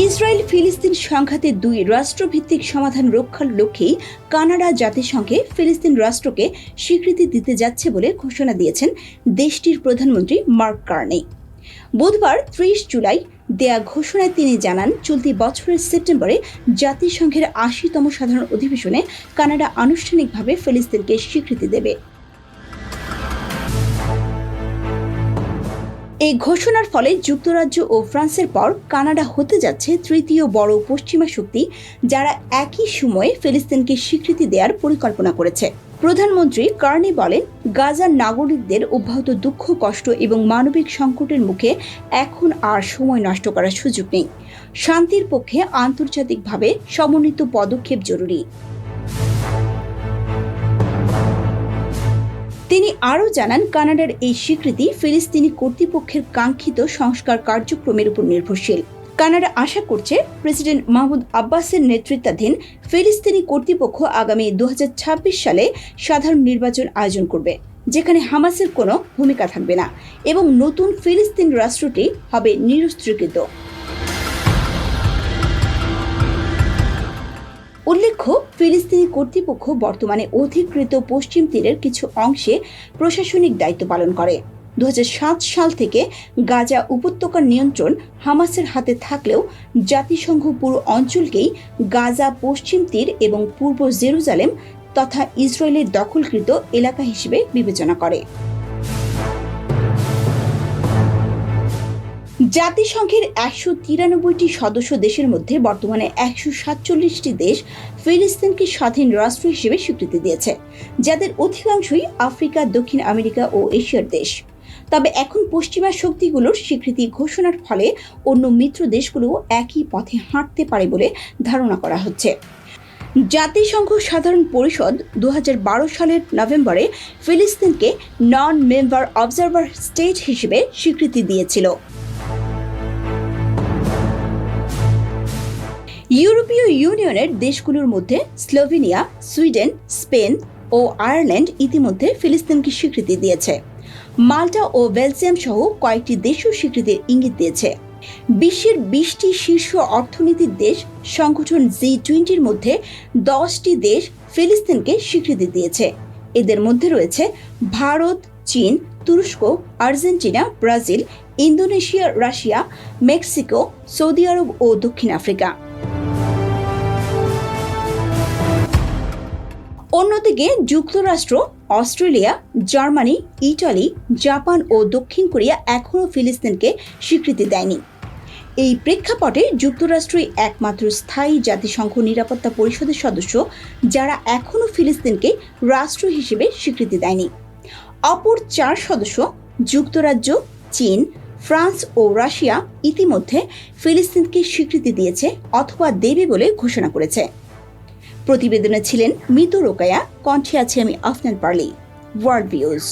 Israel ফিলিস্তিন সংঘাতে দুই রাষ্ট্রভিত্তিক সমাধান রক্ষার লক্ষ্যেই কানাডা জাতিসংঘে ফিলিস্তিন রাষ্ট্রকে স্বীকৃতি দিতে যাচ্ছে বলে ঘোষণা দিয়েছেন দেশটির প্রধানমন্ত্রী মার্ক কার্নি। বুধবার ত্রিশ জুলাই দেয়া ঘোষণায় তিনি জানান, চলতি বছরের সেপ্টেম্বরে জাতিসংঘের আশিতম সাধারণ অধিবেশনে কানাডা আনুষ্ঠানিকভাবে ফিলিস্তিনকে স্বীকৃতি দেবে। এই ঘোষণার ফলে যুক্তরাজ্য ও ফ্রান্সের পর কানাডা হতে যাচ্ছে তৃতীয় বড় পশ্চিমা শক্তি, যারা একই সময়ে ফিলিস্তিনকে স্বীকৃতি দেওয়ার পরিকল্পনা করেছে। প্রধানমন্ত্রী কার্নি বলেন, গাজার নাগরিকদের অব্যাহত দুঃখ, কষ্ট এবং মানবিক সংকটের মুখে এখন আর সময় নষ্ট করার সুযোগ নেই। শান্তির পক্ষে আন্তর্জাতিকভাবে সমন্বিত পদক্ষেপ জরুরি। তিনি আরও জানান, কানাডার এই স্বীকৃতি ফিলিস্তিনি কর্তৃপক্ষের কাঙ্ক্ষিত সংস্কার কার্যক্রমের উপর নির্ভরশীল। কানাডা আশা করছে প্রেসিডেন্ট মাহমুদ আব্বাসের নেতৃত্বাধীন ফিলিস্তিনি কর্তৃপক্ষ আগামী দুহাজার ছাব্বিশ সালে সাধারণ নির্বাচন আয়োজন করবে, যেখানে হামাসের কোনো ভূমিকা থাকবে না এবং নতুন ফিলিস্তিন রাষ্ট্রটি হবে নিরস্ত্রীকৃত। উল্লেখ্য ফিলিস্তিনি কর্তৃপক্ষ বর্তমানে অধিকৃত পশ্চিম তীরের কিছু অংশে প্রশাসনিক দায়িত্ব পালন করে। দু হাজার সাত সাল থেকে গাজা উপত্যকার নিয়ন্ত্রণ হামাসের হাতে থাকলেও জাতিসংঘ পুরো অঞ্চলকেই গাজা পশ্চিম তীর এবং পূর্ব জেরুজালেম তথা ইসরায়েলের দখলকৃত এলাকা হিসেবে বিবেচনা করে। জাতিসংঘের একশো তিরানব্বইটি সদস্য দেশের মধ্যে বর্তমানে একশো সাতচল্লিশটি দেশ ফিলিস্তিনকে স্বাধীন রাষ্ট্র হিসেবে স্বীকৃতি দিয়েছে, যাদের অধিকাংশই আফ্রিকা, দক্ষিণ আমেরিকা ও এশিয়ার দেশ। তবে এখন পশ্চিমা শক্তিগুলোর স্বীকৃতি ঘোষণার ফলে অন্য মিত্র দেশগুলো একই পথে হাঁটতে পারে বলে ধারণা করা হচ্ছে। জাতিসংঘ সাধারণ পরিষদ দু হাজার বারো সালের নভেম্বরে ফিলিস্তিনকে নন মেম্বার অবজারভার স্টেট হিসেবে স্বীকৃতি দিয়েছিল। ইউরোপীয় ইউনিয়নের দেশগুলোর মধ্যে স্লোভেনিয়া, সুইডেন, স্পেন ও আয়ারল্যান্ড ইতিমধ্যে ফিলিস্তিনকে স্বীকৃতি দিয়েছে। মাল্টা ও বেলজিয়াম সহ কয়েকটি দেশও স্বীকৃতির ইঙ্গিত দিয়েছে। বিশ্বের বিশটি শীর্ষ অর্থনীতির দেশ সংগঠন জি টোয়েন্টির মধ্যে দশটি দেশ ফিলিস্তিনকে স্বীকৃতি দিয়েছে। এদের মধ্যে রয়েছে ভারত, চীন, তুরস্ক, Argentina, Brazil, Indonesia, Russia, Mexico, Saudi আরব ও দক্ষিণ আফ্রিকা। অন্যদিকে যুক্তরাষ্ট্র, অস্ট্রেলিয়া, জার্মানি, ইটালি, জাপান ও দক্ষিণ কোরিয়া এখনও ফিলিস্তিনকে স্বীকৃতি দেয়নি। এই প্রেক্ষাপটে যুক্তরাষ্ট্রই একমাত্র স্থায়ী জাতিসংঘ নিরাপত্তা পরিষদের সদস্য, যারা এখনও ফিলিস্তিনকে রাষ্ট্র হিসেবে স্বীকৃতি দেয়নি। অপর চার সদস্য যুক্তরাজ্য, চীন, ফ্রান্স ও রাশিয়া ইতিমধ্যে ফিলিস্তিনকে স্বীকৃতি দিয়েছে অথবা দেবে বলে ঘোষণা করেছে। প্রতিবেদনে ছিলেন মৃত রোকায়া কণ্ঠে আছি আমি আফনান পার্লি ওয়ার্ল্ড ভিউজ